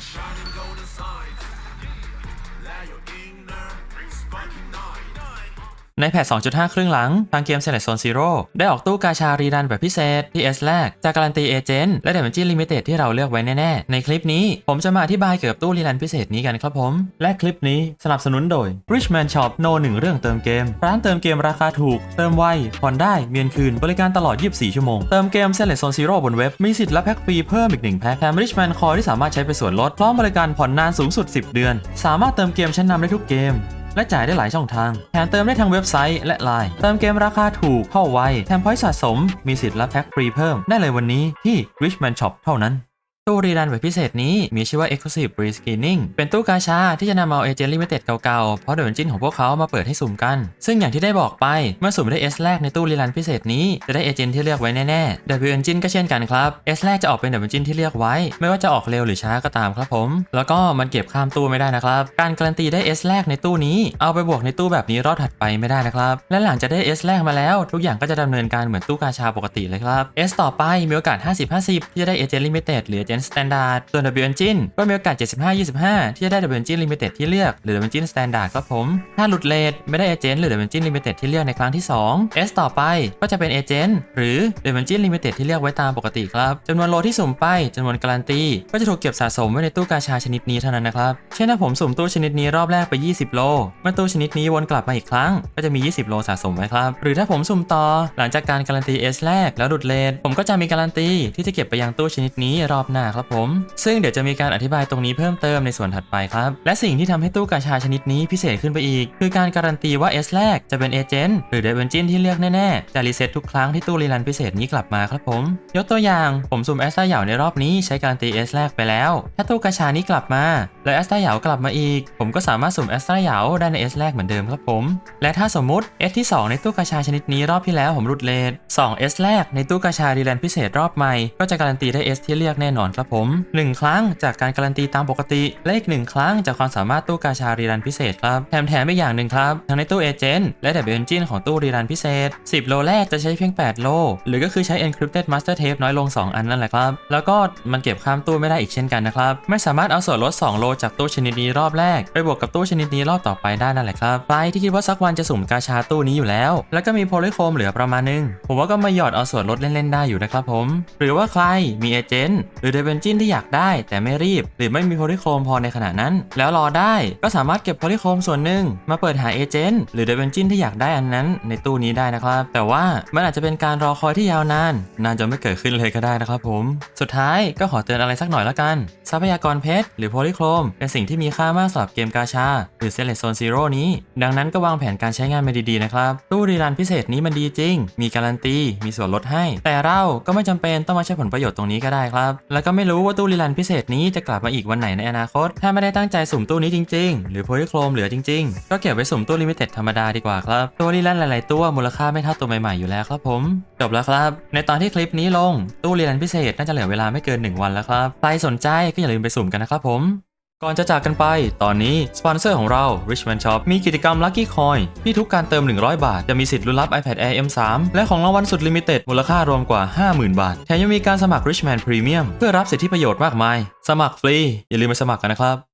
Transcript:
the shining golden sign. Let your inner spark ignite. ในแพท 2.5 ครึ่งหลัง ทางเกม Select Zone Zero ได้ออกตู้กาชารีรันแบบพิเศษที่ S แรก จากการันตีเอเจนต์และ Dimension Limited ที่เราเลือกไว้แน่ ๆ ในคลิปนี้ผมจะมาอธิบายเกี่ยวกับตู้รีรันพิเศษนี้กันครับผม และคลิปนี้สนับสนุนโดย Richman Shop No 1เรื่องเติมเกม ร้านเติมเกมราคาถูก เติมไวผ่อนได้เมียนคืนบริการตลอด 24 ชั่วโมง เติมเกม Select Zone Zero บนเว็บมีสิทธิ์รับแพ็กฟรีเพิ่มอีก1แพ็คแถม Richman Core ที่สามารถใช้เป็นส่วนลดพร้อมบริการผ่อนนานสูงสุด 10 เดือน สามารถเติมเกมชั้นนำได้ทุกเกม และจ่ายได้หลายช่องทาง แถมเติมได้ทางเว็บไซต์และไลน์เติมเกมราคาถูกเข้าไวแถมพอยต์สะสม มีสิทธิ์รับแพ็คฟรีเพิ่มได้เลยวันนี้ที่ Richman Shop เท่านั้น ตู้รีรันแบบพิเศษนี้มีชื่อว่า Exclusive Reskinning เป็นตู้กาชาที่จะนำเอาเอเจนต์ลิมิเต็ดเก่าๆ เพราะเดวนจินของพวกเขามาเปิดให้สุ่มกัน ซึ่งอย่างที่ได้บอกไป เมื่อสุ่มได้ S แรกในตู้รีรันพิเศษนี้ จะได้เอเจนต์ที่เลือกไว้แน่ๆ W Engine ก็เช่นกันครับ S แรกจะออกเป็น W Engine ที่เลือกไว้ ไม่ว่าจะออกเร็วหรือช้าก็ตามครับผม แล้วก็มันเก็บข้ามตู้ไม่ได้นะครับ การการันตีได้ S แรกในตู้นี้ เอาไปบวกในตู้แบบนี้รอบถัดไปไม่ได้นะครับ และหลังจากได้ S แรกมาแล้ว ทุกอย่างก็จะดำเนินการเหมือนตู้กาชาปกติเลยครับ S ต่อไปมีโอกาส 50-50 ที่จะได้เอเจนต์ลิมิเต็ดหรือเอเจนต์สแตนดาร์ดส่วน W Engine ก็มีโอกาส 75-25 ที่จะได้ W Engine Limited ที่เลือก หรือ W Engine Standard ครับผม ถ้าหลุดเลทไม่ได้เอเจนต์หรือ W Engine Limited ที่เลือกในครั้งที่ 2 S ต่อไปก็จะเป็นเอเจนต์หรือ W Engine Limited ที่เลือกไว้ตามปกติครับจำนวนโลที่สุ่มไปจำนวนการันตี ก็จะถูกเก็บสะสมไว้ในตู้กาชาชนิดนี้เท่านั้นนะครับ เช่นถ้าผมสุ่มตู้ชนิดนี้รอบแรกไป 20 โล เมื่อตู้ชนิดนี้วนกลับมาอีกครั้ง ก็จะมี 20 โลสะสมไว้ครับ หรือถ้าผมสุ่มต่อหลังจากการการันตี S แรกแล้วหลุดเลทผมก็จะมีการันตีที่จะเก็บไปยังตู้ชนิดนี้รอบหน้าครับผม ซึ่งเดี๋ยวจะมีการอธิบายตรงนี้เพิ่มเติมในส่วนถัดไปครับ และสิ่งที่ทำให้ตู้กาชาชนิดนี้พิเศษขึ้นไปอีก คือการการันตีว่า S แรกจะเป็นเอเจนต์หรือเดวินจินที่เลือกแน่ๆจะรีเซ็ตทุกครั้งที่ตู้รีรันพิเศษนี้กลับมาครับผม ยกตัวอย่างผมสุ่มแอสตาเหยาในรอบนี้ใช้การันตี S แรกไปแล้ว ถ้าตู้กาชานี้กลับมา แล้วแอสตาเหยากลับมาอีก ผมก็สามารถสุ่มแอสตาเหยาได้ใน S แรกเหมือนเดิมครับผม และถ้าสมมุติ S ที่ 2 ในตู้กาชาชนิดนี้รอบที่แล้วผมรุดเลท2 S แรกในตู้กาชารีแลนพิเศษรอบใหม่ก็จะการันตีได้ S ที่เลือกแน่นอนครับผม 1 ครั้งจากการการันตีตามปกติ และอีกหนึ่งครั้งจากความสามารถตู้กาชารีรันพิเศษครับแถมแถมอีกอย่างหนึ่งครับ ทั้งในตู้เอเจนต์และดับเบิลเอนจินของตู้รีรันพิเศษ 10 โลแรกจะใช้เพียง 8 โล หรือก็คือใช้ encrypted master tape น้อยลง 2 อันนั่นแหละครับ แล้วก็มันเก็บข้ามตู้ไม่ได้อีกเช่นกันนะครับไม่สามารถเอาส่วนลด 2 โลจากตู้ชนิดนี้รอบแรกไปบวกกับตู้ชนิดนี้รอบต่อไปได้นั่นแหละครับใครที่คิดว่าสักวันจะสุ่มกาชาตู้นี้อยู่แล้ว แล้วก็มีโพลิโคมเหลือประมาณนึงผมว่าก็มาหยอดเอาส่วนลดเล่นๆได้อยู่นะครับผม หรือว่าใครมีเอเจนต์หรือเดเวนจินที่อยากได้แต่ไม่รีบ หรือไม่มีโพลิโคมพอในขณะนั้น แล้วรอได้ก็สามารถเก็บโพลิโคมส่วนหนึ่งมาเปิดหาเอเจนต์หรือเดเวนจินที่อยากได้อันนั้น ในตู้นี้ได้นะครับ แต่ว่ามันอาจจะเป็นการรอคอยที่ยาวนาน นานจนไม่เกิดขึ้นเลยก็ได้นะครับผม สุดท้ายก็ขอเตือนอะไรสักหน่อยละกัน ทรัพยากรเพชรหรือโพลิโคมเป็นสิ่งที่มีค่ามากสำหรับเกมกาชา หรือ Select Zone Zero นี้ ดังนั้นก็วางแผนการใช้งานมาดีๆนะครับตู้รีรันพิเศษนี้มันดีจริง มีการันตีมีส่วนลดให้ แต่เราก็ไม่จำเป็นต้องมาใช้ผลประโยชน์ตรงนี้ก็ได้ครับแล้วก็็ไม่รู้ว่าตู้รีลันพิเศษนี้จะกลับมาอีกวันไหนในอนาคต ถ้าไม่ได้ตั้งใจสุ่มตู้นี้จริง ๆ หรือโพลิโครมเหลือจริง ๆ ก็เก็บไว้สุ่มตู้ลิมิเต็ดธรรมดาดีกว่าครับ ตัวรีลันหลายๆตัวมูลค่าไม่เท่าตัวใหม่ๆอยู่แล้วครับผม จบแล้วครับ ในตอนที่คลิปนี้ลงตู้รีลันพิเศษน่าจะเหลือเวลาไม่เกิน 1 วันแล้วครับ ใครสนใจก็อย่าลืมไปสุ่มกันนะครับผม ก่อนจะจากกันไป ตอนนี้ สปอนเซอร์ของเรา Richman Shop มีกิจกรรม Lucky Coin ที่ทุกการเติม 100 บาท จะมีสิทธิ์ลุ้นรับ iPad Air M3 และของรางวัลสุดลิมิเต็ด มูลค่ารวมกว่า 50,000 บาท แถมยังมีการสมัคร Richman Premium เพื่อรับสิทธิประโยชน์มากมาย สมัครฟรี อย่าลืมไปสมัครกันนะครับ